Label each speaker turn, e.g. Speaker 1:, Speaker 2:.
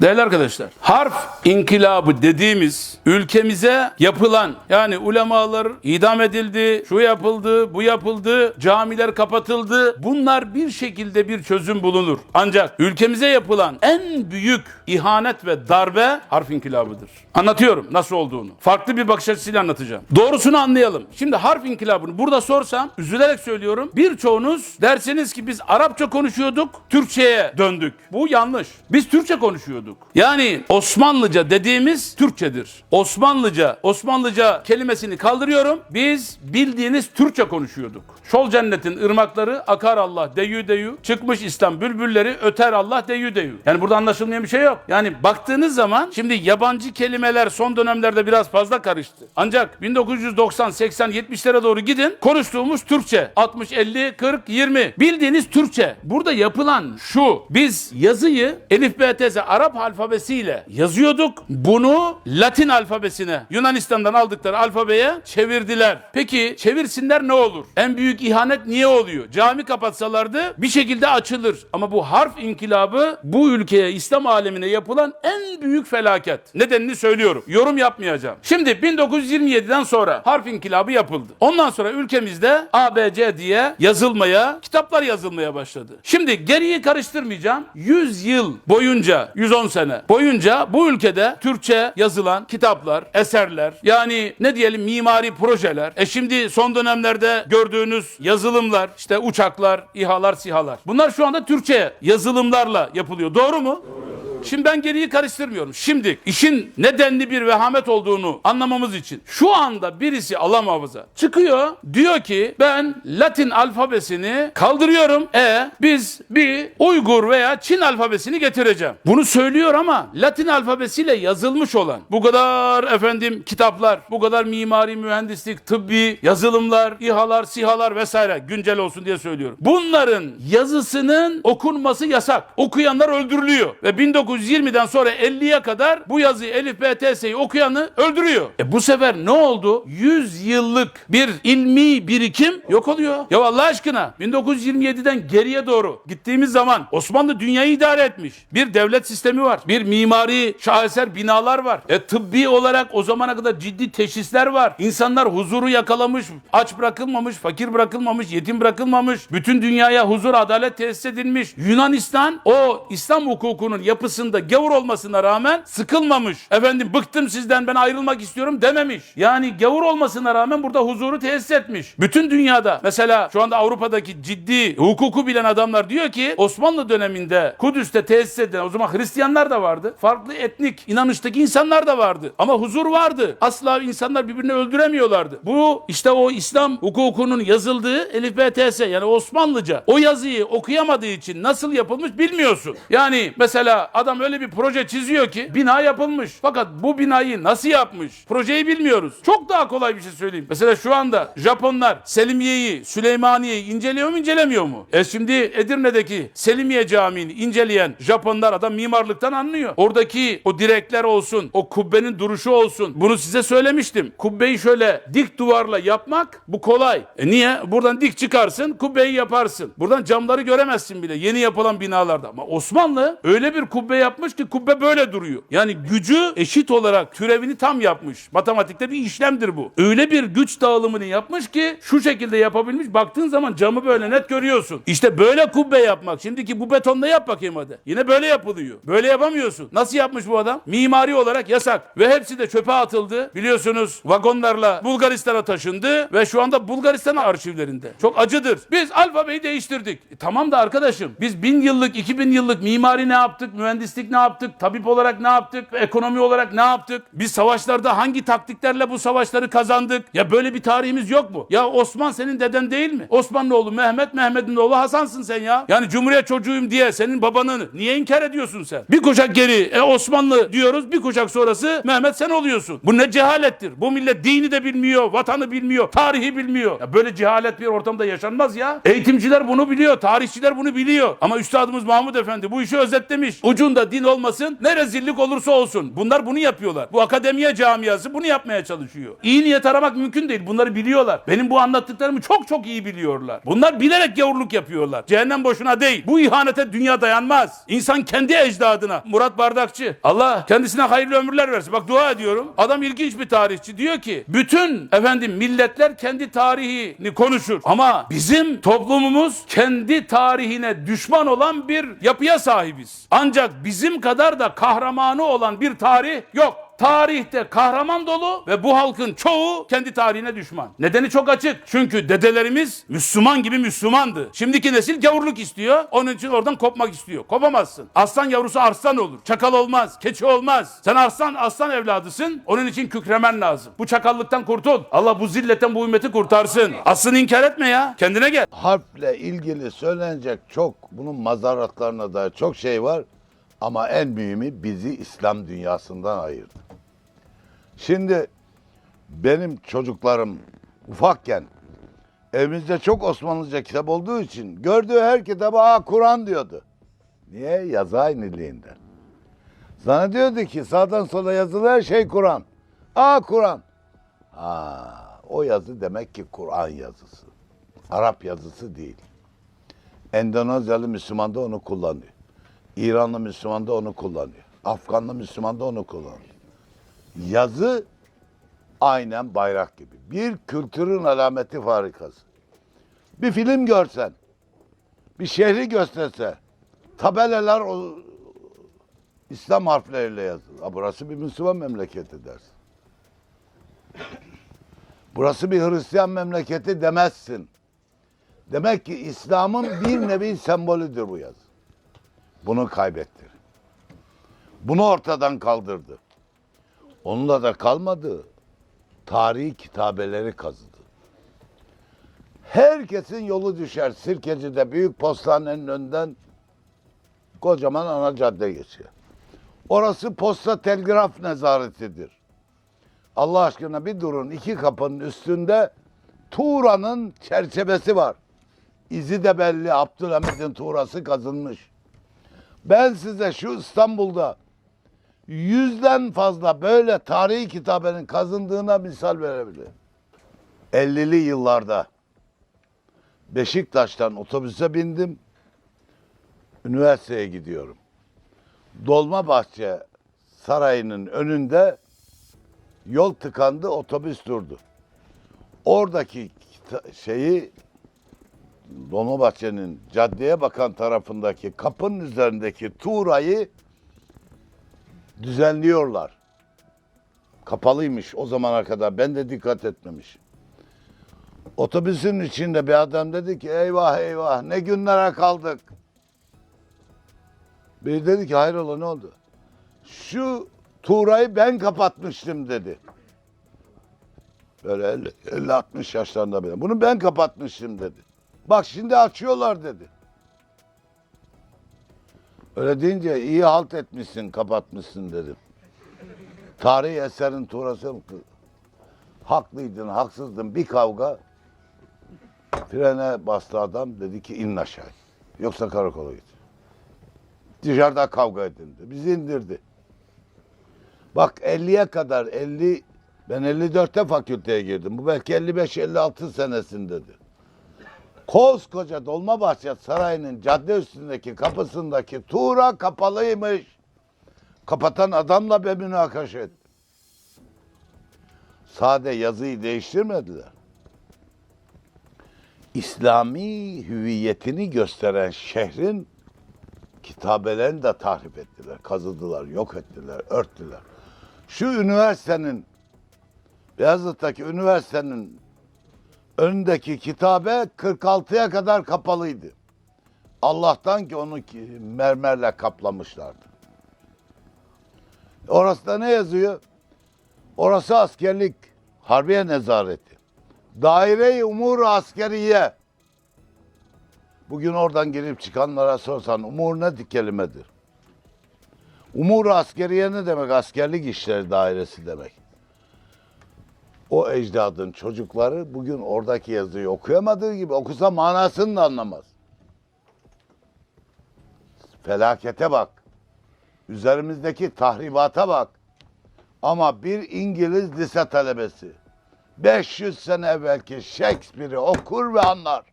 Speaker 1: Değerli arkadaşlar, harf inkılabı dediğimiz ülkemize yapılan yani ulemalar idam edildi, şu yapıldı, bu yapıldı, camiler kapatıldı. Bunlar bir şekilde bir çözüm bulunur. Ancak ülkemize yapılan en büyük ihanet ve darbe harf inkılabıdır. Anlatıyorum nasıl olduğunu. Farklı bir bakış açısıyla anlatacağım. Doğrusunu anlayalım. Şimdi harf inkılabını burada sorsam üzülerek söylüyorum. Birçoğunuz dersiniz ki biz Arapça konuşuyorduk, Türkçe'ye döndük. Bu yanlış. Biz Türkçe konuşuyorduk. Yani Osmanlıca dediğimiz Türkçedir. Osmanlıca, Osmanlıca kelimesini kaldırıyorum. Biz bildiğiniz Türkçe konuşuyorduk. Şol cennetin ırmakları akar Allah deyü deyü. Çıkmış İslam bülbülleri öter Allah deyü deyü. Yani burada anlaşılmayan bir şey yok. Yani baktığınız zaman şimdi yabancı kelimeler son dönemlerde biraz fazla karıştı. Ancak 1990, 80, 70'lere doğru gidin. Konuştuğumuz Türkçe. 60, 50, 40, 20. Bildiğiniz Türkçe. Burada yapılan şu. Biz yazıyı Elif B Arap alfabesiyle yazıyorduk. Bunu Latin alfabesine Yunanistan'dan aldıkları alfabeye çevirdiler. Peki çevirsinler ne olur? En büyük ihanet niye oluyor? Cami kapatsalardı bir şekilde açılır. Ama bu harf inkılabı bu ülkeye İslam alemine yapılan en büyük felaket. Nedenini söylüyorum. Yorum yapmayacağım. Şimdi 1927'den sonra harf inkılabı yapıldı. Ondan sonra ülkemizde ABC diye yazılmaya, kitaplar yazılmaya başladı. Şimdi geriyi karıştırmayacağım. 100 yıl boyunca, 110 sene boyunca bu ülkede Türkçe yazılan kitaplar, eserler, yani ne diyelim mimari projeler. E şimdi son dönemlerde gördüğünüz yazılımlar, işte uçaklar, İHA'lar, SİHA'lar. Bunlar şu anda Türkçe yazılımlarla yapılıyor. Doğru mu? Şimdi ben geriyi karıştırmıyorum. Şimdi işin nedenli bir vehamet olduğunu anlamamız için şu anda birisi Allah muhafaza çıkıyor diyor ki ben Latin alfabesini kaldırıyorum. E biz bir Uygur veya Çin alfabesini getireceğim. Bunu söylüyor ama Latin alfabesiyle yazılmış olan bu kadar efendim kitaplar, bu kadar mimari, mühendislik, tıbbi yazılımlar, İHA'lar, SİHA'lar vesaire güncel olsun diye söylüyorum. Bunların yazısının okunması yasak. Okuyanlar öldürülüyor ve 1920'den sonra 50'ye kadar bu yazıyı Elif B T S'yi okuyanı öldürüyor. E bu sefer ne oldu? 100 yıllık bir ilmi birikim yok oluyor. Ya Allah aşkına 1927'den geriye doğru gittiğimiz zaman Osmanlı dünyayı idare etmiş. Bir devlet sistemi var. Bir mimari şaheser binalar var. E tıbbi olarak o zamana kadar ciddi teşhisler var. İnsanlar huzuru yakalamış, aç bırakılmamış, fakir bırakılmamış, yetim bırakılmamış. Bütün dünyaya huzur, adalet tesis edilmiş. Yunanistan o İslam hukukunun yapısında gavur olmasına rağmen sıkılmamış. Efendim bıktım sizden ben ayrılmak istiyorum dememiş. Yani gavur olmasına rağmen burada huzuru tesis etmiş. Bütün dünyada mesela şu anda Avrupa'daki ciddi hukuku bilen adamlar diyor ki Osmanlı döneminde Kudüs'te tesis edilen o zaman Hristiyanlar da vardı. Farklı etnik inanıştaki insanlar da vardı. Ama huzur vardı. Asla insanlar birbirini öldüremiyorlardı. Bu işte o İslam hukukunun yazıldığı Elif B T S yani Osmanlıca. O yazıyı okuyamadığı için nasıl yapılmış bilmiyorsun. Yani mesela adam öyle bir proje çiziyor ki bina yapılmış. Fakat bu binayı nasıl yapmış? Projeyi bilmiyoruz. Çok daha kolay bir şey söyleyeyim. Mesela şu anda Japonlar Selimiye'yi, Süleymaniye'yi inceliyor mu incelemiyor mu? E şimdi Edirne'deki Selimiye Camii'ni inceleyen Japonlar adam mimarlıktan anlıyor. Oradaki o direkler olsun, o kubbenin duruşu olsun. Bunu size söylemiştim. Kubbeyi şöyle dik duvarla yapmak bu kolay. E niye? Buradan dik çıkarsın, kubbeyi yaparsın. Buradan camları göremezsin bile yeni yapılan binalarda. Ama Osmanlı öyle bir kubbe yapmış ki kubbe böyle duruyor. Yani gücü eşit olarak türevini tam yapmış. Matematikte bir işlemdir bu. Öyle bir güç dağılımını yapmış ki şu şekilde yapabilmiş. Baktığın zaman camı böyle net görüyorsun. İşte böyle kubbe yapmak. Şimdiki bu betonla yap bakayım hadi. Yine böyle yapılıyor. Böyle yapamıyorsun. Nasıl yapmış bu adam? Mimari olarak yasak. Ve hepsi de çöpe atıldı. Biliyorsunuz vagonlarla Bulgaristan'a taşındı ve şu anda Bulgaristan arşivlerinde. Çok acıdır. Biz alfabeyi değiştirdik. E, tamam da arkadaşım biz bin yıllık, iki bin yıllık mimari ne yaptık? Mühendislik ne yaptık? Tabip olarak ne yaptık? Ekonomi olarak ne yaptık? Biz savaşlarda hangi taktiklerle bu savaşları kazandık? Ya böyle bir tarihimiz yok mu? Ya Osman senin deden değil mi? Osman'ın oğlu Mehmet, Mehmet'in oğlu Hasan'sın sen ya. Yani Cumhuriyet çocuğuyum diye senin babanı niye inkar ediyorsun sen? Bir kuşak geri e, Osmanlı diyoruz, bir kuşak sonrası Mehmet sen oluyorsun. Bu ne cehalettir? Bu millet dini de bilmiyor, vatanı bilmiyor, tarihi bilmiyor. Ya böyle cehalet bir ortamda yaşanmaz ya. Eğitimciler bunu biliyor, tarihçiler bunu biliyor. Ama Üstadımız Mahmud Efendi bu işi özetlemiş. Ucunda Bunda din olmasın. Ne rezillik olursa olsun. Bunlar bunu yapıyorlar. Bu akademiye camiası bunu yapmaya çalışıyor. İyi niyet aramak mümkün değil. Bunları biliyorlar. Benim bu anlattıklarımı çok çok iyi biliyorlar. Bunlar bilerek gavurluk yapıyorlar. Cehennem boşuna değil. Bu ihanete dünya dayanmaz. İnsan kendi ecdadına. Murat Bardakçı. Allah kendisine hayırlı ömürler versin. Bak dua ediyorum. Adam ilginç bir tarihçi. Diyor ki bütün efendim milletler kendi tarihini konuşur. Ama bizim toplumumuz kendi tarihine düşman olan bir yapıya sahibiz. Ancak bizim kadar da kahramanı olan bir tarih yok. Tarihte kahraman dolu ve bu halkın çoğu kendi tarihine düşman. Nedeni çok açık. Çünkü dedelerimiz Müslüman gibi Müslümandı. Şimdiki nesil gavurluk istiyor. Onun için oradan kopmak istiyor. Kopamazsın. Aslan yavrusu arslan olur. Çakal olmaz. Keçi olmaz. Sen aslan aslan evladısın. Onun için kükremen lazım. Bu çakallıktan kurtul. Allah bu zilletten bu ümmeti kurtarsın. Aslını inkar etme ya. Kendine gel.
Speaker 2: harfle ilgili söylenecek çok bunun mazaratlarına dair çok şey var. Ama en mühimi bizi İslam dünyasından ayırdı. Şimdi benim çocuklarım ufakken evimizde çok Osmanlıca kitap olduğu için gördüğü her kitaba Aa, Kur'an diyordu. Niye? Yazı aynılığından. Zannediyordu ki sağdan sola yazılı her şey Kur'an. Aa Kur'an. Aa, o yazı demek ki Kur'an yazısı. Arap yazısı değil. Endonezyalı Müslüman da onu kullanıyor. İranlı Müslüman da onu kullanıyor. Afganlı Müslüman da onu kullanıyor. Yazı aynen bayrak gibi. Bir kültürün alameti farikası. Bir film görsen, bir şehri gösterse, tabelalar o İslam harfleriyle yazılı. Ha, burası bir Müslüman memleketi dersin. Burası bir Hristiyan memleketi demezsin. Demek ki İslam'ın bir nevi sembolüdür bu yazı. Bunu kaybetti. Bunu ortadan kaldırdı. Onunla da kalmadı. Tarihi kitabeleri kazıdı. Herkesin yolu düşer. Sirkeci'de büyük postanenin önünden kocaman ana cadde geçiyor. Orası posta telgraf nezaretidir. Allah aşkına bir durun iki kapının üstünde Tuğra'nın çerçevesi var. İzi de belli Abdülhamid'in Tuğra'sı kazınmış. Ben size şu İstanbul'da yüzden fazla böyle tarihi kitabenin kazındığına misal verebilirim. 50'li yıllarda Beşiktaş'tan otobüse bindim. Üniversiteye gidiyorum. Dolmabahçe Sarayı'nın önünde yol tıkandı, otobüs durdu. Oradaki şeyi Dolmabahçe'nin caddeye bakan tarafındaki kapının üzerindeki tuğrayı düzenliyorlar. Kapalıymış o zamana kadar. Ben de dikkat etmemiş. Otobüsün içinde bir adam dedi ki eyvah eyvah ne günlere kaldık. Biri dedi ki hayrola ne oldu? Şu tuğrayı ben kapatmıştım dedi. Böyle 50-60 yaşlarında bile. Bunu ben kapatmıştım dedi. Bak şimdi açıyorlar dedi. Öyle deyince iyi halt etmişsin, kapatmışsın dedim. Tarihi eserin tuğrası mı? Haklıydın, haksızdın. Bir kavga. Frene bastı adam. Dedi ki inin aşağı. Yoksa karakola git. Dışarıda kavga edildi. Bizi indirdi. Bak 50'ye kadar 50 ben 54'te fakülteye girdim. Bu belki 55-56 senesindedir. Koskoca Dolmabahçe Sarayı'nın cadde üstündeki kapısındaki tuğra kapalıymış. Kapatan adamla ben münakaşa ettim. Sade yazıyı değiştirmediler. İslami hüviyetini gösteren şehrin kitabelerini de tahrip ettiler, kazıdılar, yok ettiler, örttüler. Şu üniversitenin, Beyazıt'taki üniversitenin önündeki kitabe 46'ya kadar kapalıydı. Allah'tan ki onu mermerle kaplamışlardı. Orası da ne yazıyor? Orası askerlik, harbiye nezareti. Daire-i umur askeriye. Bugün oradan girip çıkanlara sorsan umur ne kelimedir? Umur askeriye ne demek? Askerlik işleri dairesi demek. O ecdadın çocukları bugün oradaki yazıyı okuyamadığı gibi okusa manasını da anlamaz. Felakete bak. Üzerimizdeki tahribata bak. Ama bir İngiliz lise talebesi 500 sene evvelki Shakespeare'i okur ve anlar.